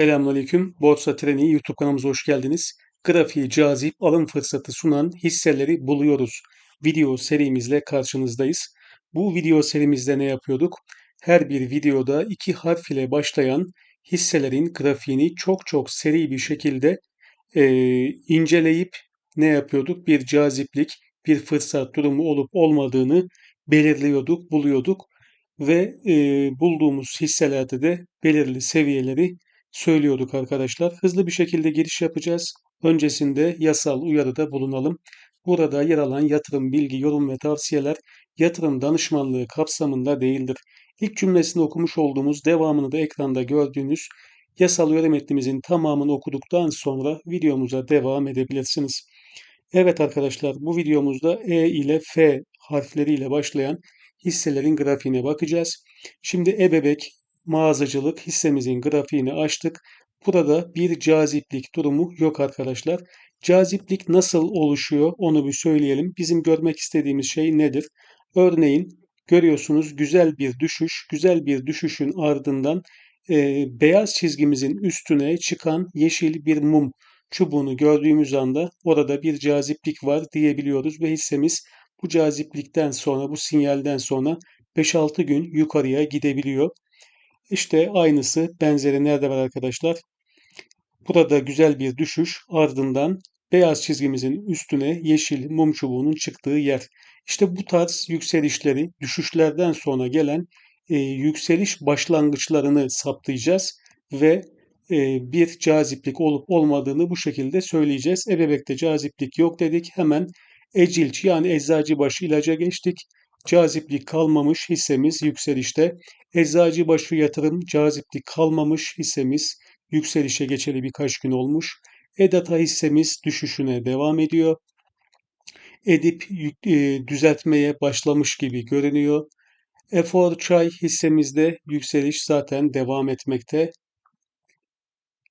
Selamünaleyküm. Borsa Treni YouTube kanalımıza hoş geldiniz. Grafiği cazip alım fırsatı sunan hisseleri buluyoruz. Video serimizle karşınızdayız. Bu video serimizde ne yapıyorduk? Her bir videoda iki harf ile başlayan hisselerin grafiğini çok çok seri bir şekilde e, inceleyip ne yapıyorduk? Bir caziplik, bir fırsat durumu olup olmadığını belirliyorduk, buluyorduk ve e, bulduğumuz hisselerde de belirli seviyeleri söylüyorduk arkadaşlar. Hızlı bir şekilde giriş yapacağız. Öncesinde yasal uyarıda bulunalım. Burada yer alan yatırım, bilgi, yorum ve tavsiyeler yatırım danışmanlığı kapsamında değildir. İlk cümlesini okumuş olduğumuz, devamını da ekranda gördüğünüz yasal uyarı metnimizin tamamını okuduktan sonra videomuza devam edebilirsiniz. Evet arkadaşlar bu videomuzda E ile F harfleriyle başlayan hisselerin grafiğine bakacağız. Şimdi ebebek, mağazacılık hissemizin grafiğini açtık. Burada bir caziplik durumu yok arkadaşlar. Caziplik nasıl oluşuyor onu bir söyleyelim. Bizim görmek istediğimiz şey nedir? Örneğin görüyorsunuz güzel bir düşüş, güzel bir düşüşün ardından e, beyaz çizgimizin üstüne çıkan yeşil bir mum çubuğunu gördüğümüz anda orada bir caziplik var diyebiliyoruz ve hissemiz bu caziplikten sonra, bu sinyalden sonra 5-6 gün yukarıya gidebiliyor. İşte aynısı benzeri nerede var arkadaşlar? Burada güzel bir düşüş ardından beyaz çizgimizin üstüne yeşil mum çubuğunun çıktığı yer. İşte bu tarz yükselişleri düşüşlerden sonra gelen e, yükseliş başlangıçlarını saptayacağız ve e, bir caziplik olup olmadığını bu şekilde söyleyeceğiz. Ebebekte caziplik yok dedik. Hemen ecilç yani eczacıbaşı ilaca geçtik. Caziplik kalmamış hissemiz yükselişte. Eczacıbaşı yatırım caziplik kalmamış hissemiz yükselişe geçeli birkaç gün olmuş. Edata hissemiz düşüşüne devam ediyor. Edip e, düzeltmeye başlamış gibi görünüyor. Efor Çay hissemizde yükseliş zaten devam etmekte.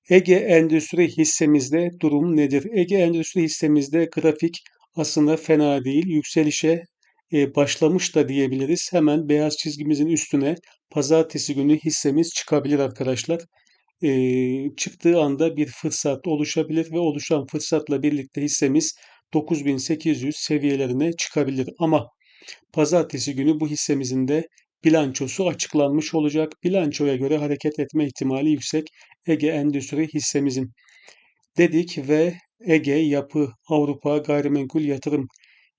Ege Endüstri hissemizde durum nedir? Ege Endüstri hissemizde grafik aslında fena değil. Yükselişe başlamış da diyebiliriz. Hemen beyaz çizgimizin üstüne pazartesi günü hissemiz çıkabilir arkadaşlar. E, çıktığı anda bir fırsat oluşabilir ve oluşan fırsatla birlikte hissemiz 9800 seviyelerine çıkabilir. Ama pazartesi günü bu hissemizin de bilançosu açıklanmış olacak. Bilançoya göre hareket etme ihtimali yüksek Ege Endüstri hissemizin dedik ve Ege Yapı Avrupa Gayrimenkul Yatırım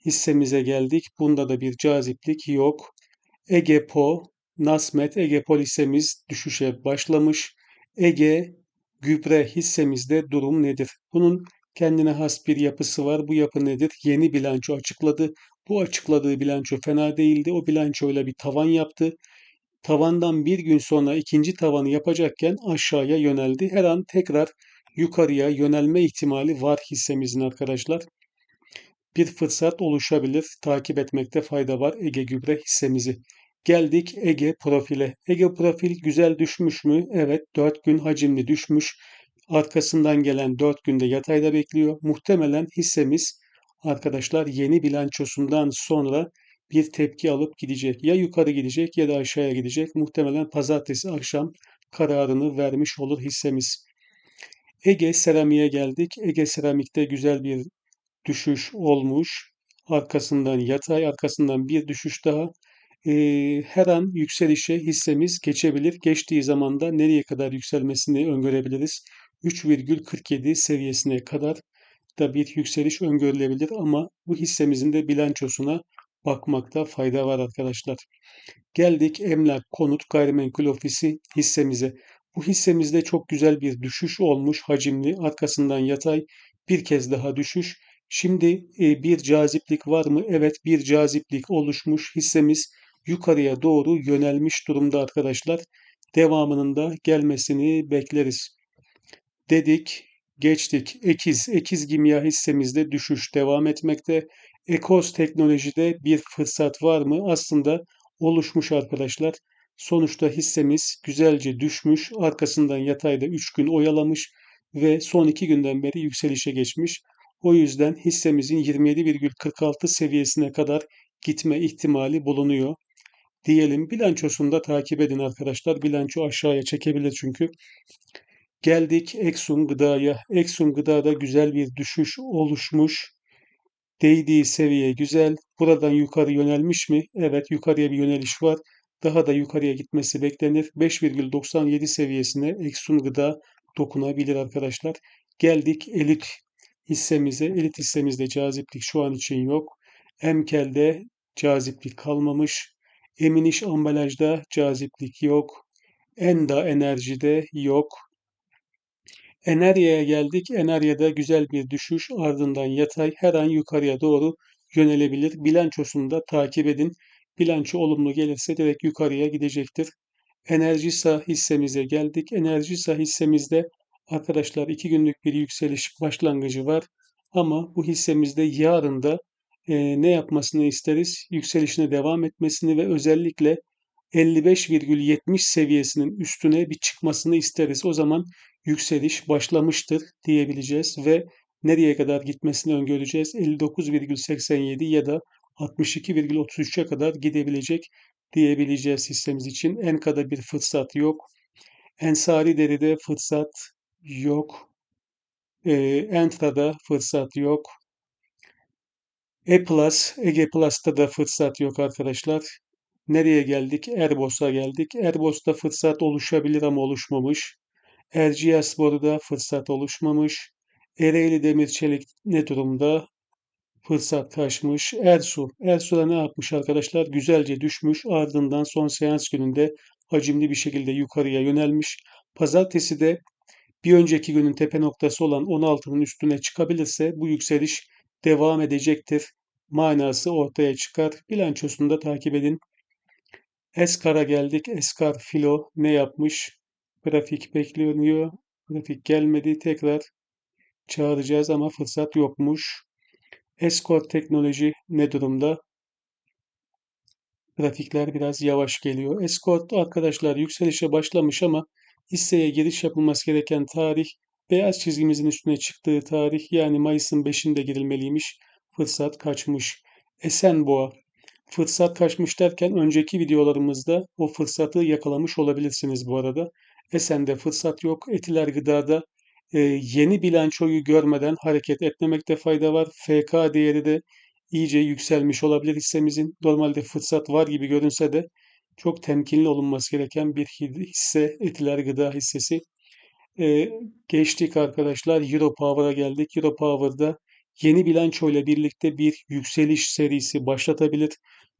hissemize geldik. Bunda da bir caziplik yok. Egepo, Nasmet, Egepol hissemiz düşüşe başlamış. Ege Gübre hissemizde durum nedir? Bunun kendine has bir yapısı var. Bu yapı nedir? Yeni bilanço açıkladı. Bu açıkladığı bilanço fena değildi. O bilançoyla bir tavan yaptı. Tavandan bir gün sonra ikinci tavanı yapacakken aşağıya yöneldi. Her an tekrar yukarıya yönelme ihtimali var hissemizin arkadaşlar. Bir fırsat oluşabilir. Takip etmekte fayda var Ege Gübre hissemizi. Geldik Ege profile. Ege profil güzel düşmüş mü? Evet 4 gün hacimli düşmüş. Arkasından gelen 4 günde yatayda bekliyor. Muhtemelen hissemiz arkadaşlar yeni bilançosundan sonra bir tepki alıp gidecek. Ya yukarı gidecek ya da aşağıya gidecek. Muhtemelen pazartesi akşam kararını vermiş olur hissemiz. Ege Seramik'e geldik. Ege Seramik'te güzel bir düşüş olmuş. Arkasından yatay, arkasından bir düşüş daha. Ee, her an yükselişe hissemiz geçebilir. Geçtiği zaman da nereye kadar yükselmesini öngörebiliriz. 3,47 seviyesine kadar da bir yükseliş öngörülebilir ama bu hissemizin de bilançosuna bakmakta fayda var arkadaşlar. Geldik emlak, konut, gayrimenkul ofisi hissemize. Bu hissemizde çok güzel bir düşüş olmuş hacimli arkasından yatay bir kez daha düşüş. Şimdi e, bir caziplik var mı? Evet bir caziplik oluşmuş hissemiz yukarıya doğru yönelmiş durumda arkadaşlar. Devamının da gelmesini bekleriz. Dedik geçtik. Ekiz, Ekiz Gimya hissemizde düşüş devam etmekte. Ekos teknolojide bir fırsat var mı? Aslında oluşmuş arkadaşlar. Sonuçta hissemiz güzelce düşmüş, arkasından yatayda 3 gün oyalamış ve son 2 günden beri yükselişe geçmiş. O yüzden hissemizin 27,46 seviyesine kadar gitme ihtimali bulunuyor. Diyelim bilançosunu da takip edin arkadaşlar. Bilanço aşağıya çekebilir çünkü. Geldik Exxon Gıda'ya. Exxon Gıda'da güzel bir düşüş oluşmuş. Değdiği seviye güzel. Buradan yukarı yönelmiş mi? Evet yukarıya bir yöneliş var. Daha da yukarıya gitmesi beklenir. 5,97 seviyesine Exxon Gıda dokunabilir arkadaşlar. Geldik elit hissemize. Elit hissemizde caziplik şu an için yok. Emkel'de caziplik kalmamış. Eminiş ambalajda caziplik yok. Enda enerjide yok. Enerya'ya geldik. Enerya'da güzel bir düşüş ardından yatay her an yukarıya doğru yönelebilir. Bilançosunu da takip edin. Bilanço olumlu gelirse direkt yukarıya gidecektir. Enerjisa hissemize geldik. Enerjisa hissemizde arkadaşlar iki günlük bir yükseliş başlangıcı var. Ama bu hissemizde yarın da e, ne yapmasını isteriz? Yükselişine devam etmesini ve özellikle 55,70 seviyesinin üstüne bir çıkmasını isteriz. O zaman yükseliş başlamıştır diyebileceğiz ve nereye kadar gitmesini öngöreceğiz? 59,87 ya da 62,33'e kadar gidebilecek diyebileceğiz hissemiz için. Enka'da bir fırsat yok. Ensari deride fırsat yok. E, Entra'da fırsat yok. E-Plus, Ege Plus'ta da fırsat yok arkadaşlar. Nereye geldik? Erbos'a geldik. Erbos'ta fırsat oluşabilir ama oluşmamış. Erciyes Boru'da fırsat oluşmamış. Ereğli Demir Çelik ne durumda? Fırsat kaçmış. Ersu. Ersu'da ne yapmış arkadaşlar? Güzelce düşmüş. Ardından son seans gününde hacimli bir şekilde yukarıya yönelmiş. Pazartesi de bir önceki günün tepe noktası olan 16'nın üstüne çıkabilirse bu yükseliş devam edecektir. Manası ortaya çıkar. Bilançosunu da takip edin. Eskar'a geldik. Eskar Filo ne yapmış? Grafik bekleniyor. Grafik gelmedi. Tekrar çağıracağız ama fırsat yokmuş. Escort teknoloji ne durumda? Grafikler biraz yavaş geliyor. Escort arkadaşlar yükselişe başlamış ama hisseye giriş yapılması gereken tarih beyaz çizgimizin üstüne çıktığı tarih yani Mayıs'ın 5'inde girilmeliymiş. Fırsat kaçmış. Esenboğa fırsat kaçmış derken önceki videolarımızda o fırsatı yakalamış olabilirsiniz bu arada. Esen'de fırsat yok. Etiler Gıda'da e, yeni bilançoyu görmeden hareket etmemekte fayda var. FK değeri de iyice yükselmiş olabilir hissemizin. Normalde fırsat var gibi görünse de çok temkinli olunması gereken bir hisse Etiler Gıda hissesi. E, geçtik arkadaşlar Euro Power'a geldik. Euro Power'da yeni bilanço ile birlikte bir yükseliş serisi başlatabilir.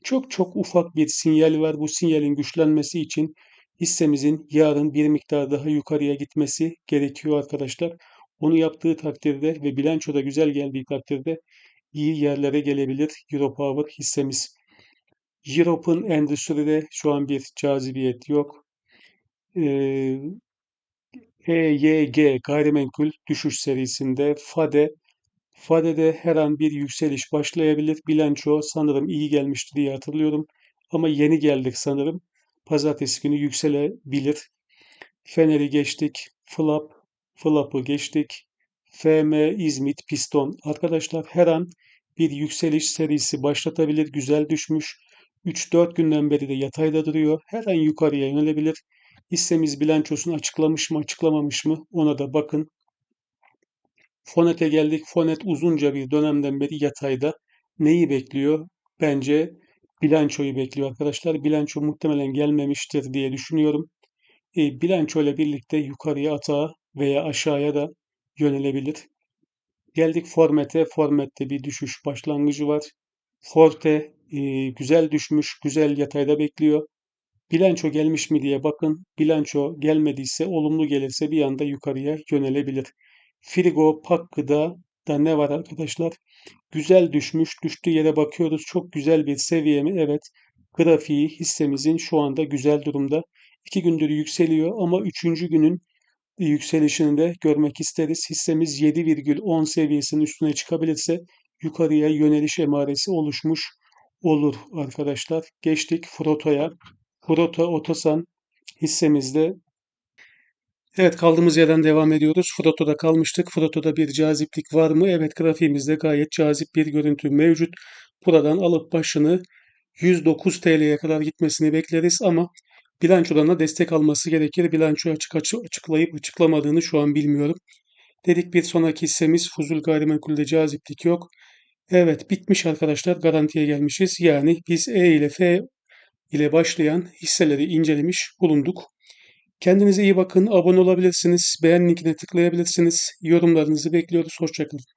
Çok çok ufak bir sinyal var. Bu sinyalin güçlenmesi için hissemizin yarın bir miktar daha yukarıya gitmesi gerekiyor arkadaşlar. Onu yaptığı takdirde ve bilanço da güzel geldiği takdirde iyi yerlere gelebilir Europower hissemiz. Europe'un endüstride şu an bir cazibiyet yok. Ee, EYG gayrimenkul düşüş serisinde FADE FADE'de her an bir yükseliş başlayabilir. Bilanço sanırım iyi gelmişti diye hatırlıyorum. Ama yeni geldik sanırım. Pazartesi günü yükselebilir. Fener'i geçtik. Flap, Flap'ı geçtik. FM, İzmit, Piston. Arkadaşlar her an bir yükseliş serisi başlatabilir. Güzel düşmüş. 3-4 günden beri de yatayda duruyor. Her an yukarıya yönelebilir. Hissemiz bilançosunu açıklamış mı açıklamamış mı ona da bakın. Fonet'e geldik. Fonet uzunca bir dönemden beri yatayda. Neyi bekliyor? Bence bilançoyu bekliyor arkadaşlar. Bilanço muhtemelen gelmemiştir diye düşünüyorum. E, bilanço ile birlikte yukarıya atağa veya aşağıya da yönelebilir. Geldik Formet'e. Formet'te bir düşüş başlangıcı var. Forte e, güzel düşmüş, güzel yatayda bekliyor. Bilanço gelmiş mi diye bakın. Bilanço gelmediyse, olumlu gelirse bir anda yukarıya yönelebilir. Frigo Pakkı'da da ne var arkadaşlar? Güzel düşmüş. Düştüğü yere bakıyoruz. Çok güzel bir seviye mi? Evet. Grafiği hissemizin şu anda güzel durumda. İki gündür yükseliyor ama üçüncü günün yükselişini de görmek isteriz. Hissemiz 7,10 seviyesinin üstüne çıkabilirse yukarıya yöneliş emaresi oluşmuş olur arkadaşlar. Geçtik Froto'ya. Froto Otosan hissemizde Evet kaldığımız yerden devam ediyoruz. Froto'da kalmıştık. Froto'da bir caziplik var mı? Evet grafiğimizde gayet cazip bir görüntü mevcut. Buradan alıp başını 109 TL'ye kadar gitmesini bekleriz ama bilançolarına destek alması gerekir. Bilançoyu açık açı açıklayıp açıklamadığını şu an bilmiyorum. Dedik bir sonraki hissemiz Fuzul Gayrimenkul'de caziplik yok. Evet bitmiş arkadaşlar garantiye gelmişiz. Yani biz E ile F ile başlayan hisseleri incelemiş bulunduk. Kendinize iyi bakın. Abone olabilirsiniz. Beğen linkine tıklayabilirsiniz. Yorumlarınızı bekliyoruz. Hoşçakalın.